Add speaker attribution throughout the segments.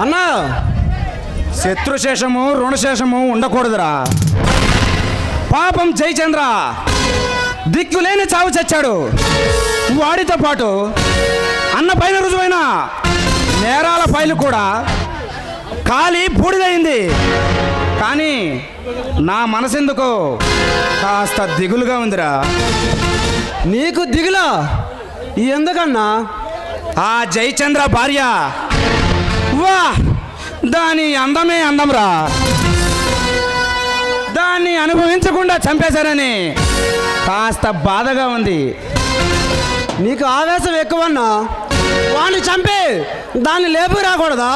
Speaker 1: అన్నా శత్రుశేషము రుణశేషము ఉండకూడదురా. పాపం జయచంద్ర దిక్కులేని చావు చచ్చాడు. వాడితో పాటు అన్న పైన రుజువైన నేరాల పైలు కూడా ఖాళీ బూడిదైంది కానీ నా మనసెందుకు కాస్త దిగులుగా ఉందిరా.
Speaker 2: నీకు దిగులా? ఎందుకన్నా?
Speaker 1: ఆ జయచంద్ర భార్య వా దాని అందమే అందంరా. దాన్ని అనుభవించకుండా చంపేశారని కాస్త బాధగా ఉంది.
Speaker 2: నీకు ఆవేశం ఎక్కువన్నా వాడిని చంపి దాన్ని లేపు రాకూడదా?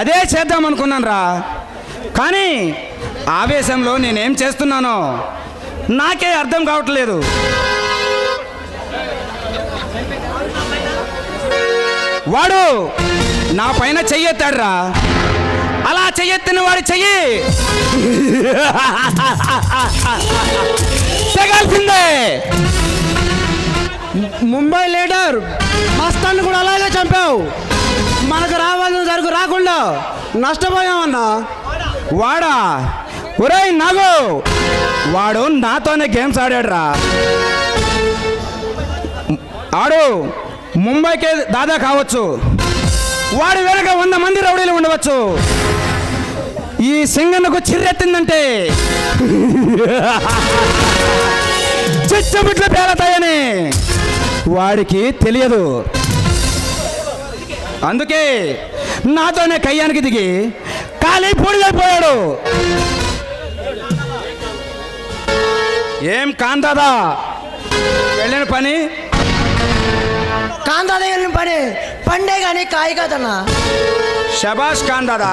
Speaker 1: అదే చేద్దాం అనుకున్నాను రా కానీ ఆవేశంలో నేనేం చేస్తున్నానో నాకే అర్థం కావట్లేదు. వాడు నా పైన చెయ్యెత్తాడురా అలా చెయ్యెత్తిన వాడి చెయ్యి. తెగాల్సిందే.
Speaker 2: ముంబై లీడర్ మస్తాన్ని కూడా అలాగే చంపావు. మనకు రావాల్సిన సరుకు రాకుండా నష్టపోయామన్నా
Speaker 1: వాడా? ఒరేయ్ నాగు. వాడు నాతోనే గేమ్స్ ఆడాడురా. ఆడు ముంబైకే దాదా కావచ్చు. వాడి వెనక వంద మంది రౌడీలు ఉండవచ్చు. ఈ సింగన్నకు చిర్రెత్తిందంటే. చిచ్చబిట్లు పేలతాయని వాడికి తెలియదు. అందుకే నాతోనే కయ్యానికి దిగి ఖాళీ పూడిదైపోయాడు ఏం కాందాదా వెళ్ళిన పని?
Speaker 3: కాంతాదేవిని పని? పండే కానీ కాయ కాదన్నా.
Speaker 1: షబాష్ కాందాదా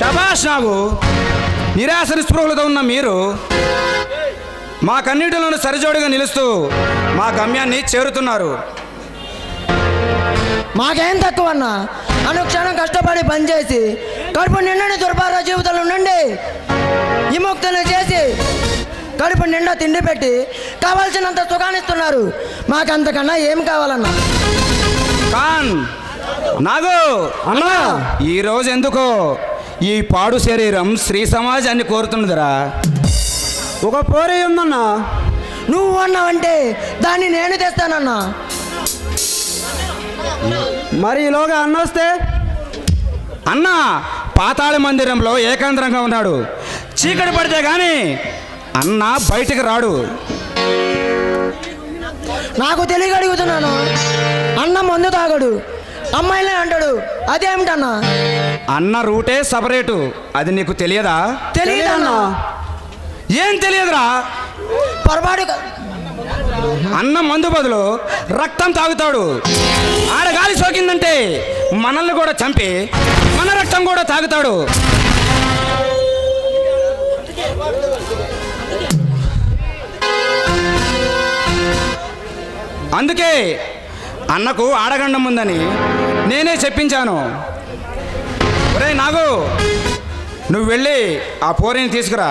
Speaker 1: షబాష్ నాకు నిరాశ నిస్పృహలతో ఉన్న మీరు మా కన్నిటిలోనూ సరిజోడుగా నిలుస్తూ మా గమ్యాన్ని చేరుతున్నారు.
Speaker 3: మాకేం తక్కువ అన్నా అనుక్షణం కష్టపడి పనిచేసి కడుపు నిండని దుర్భార జీవితంలో నుండి విముక్తులు చేసి కడుపు నిండా తిండి పెట్టి కావాల్సినంత సుఖాన్నిస్తున్నారు మాకంతకన్నా ఏం కావాలన్నా?
Speaker 1: కాన్ నాగు!
Speaker 2: అన్నా!
Speaker 1: ఈ రోజు ఎందుకో ఈ పాడు శరీరం శ్రీ సమాజాన్ని కోరుతున్నదిరా.
Speaker 2: ఒక పోరే ఉందన్నా.
Speaker 3: నువ్వు అన్నావంటే దాన్ని నేను తెస్తానన్నా.
Speaker 2: మరి ఈలోగా అన్న వస్తే
Speaker 1: అన్న పాతాళ మందిరంలో ఏకాంతరంగా ఉన్నాడు. చీకటి పడితే గాని అన్న బయటికి రాడు.
Speaker 3: నాకు తెలియక అడుగుతున్నాను. అన్న మందు తాగడు. అమ్మాయిలే అంటాడు. అదేమిటన్నా?
Speaker 1: అన్న రూటే సపరేటు. అది నీకు తెలియదా?
Speaker 3: తెలియదన్నా.
Speaker 1: ఏం తెలియదురా?
Speaker 3: పొరపాటు
Speaker 1: అన్న మందు బదులు రక్తం తాగుతాడు. ఆడ గాలి సోకిందంటే మనల్ని కూడా చంపి మన రక్తం కూడా తాగుతాడు. అందుకే అన్నకు ఆడగండం ఉందని నేనే చెప్పించాను. ఒరే నాగు నువ్వు వెళ్ళి ఆ పోరిని తీసుకురా.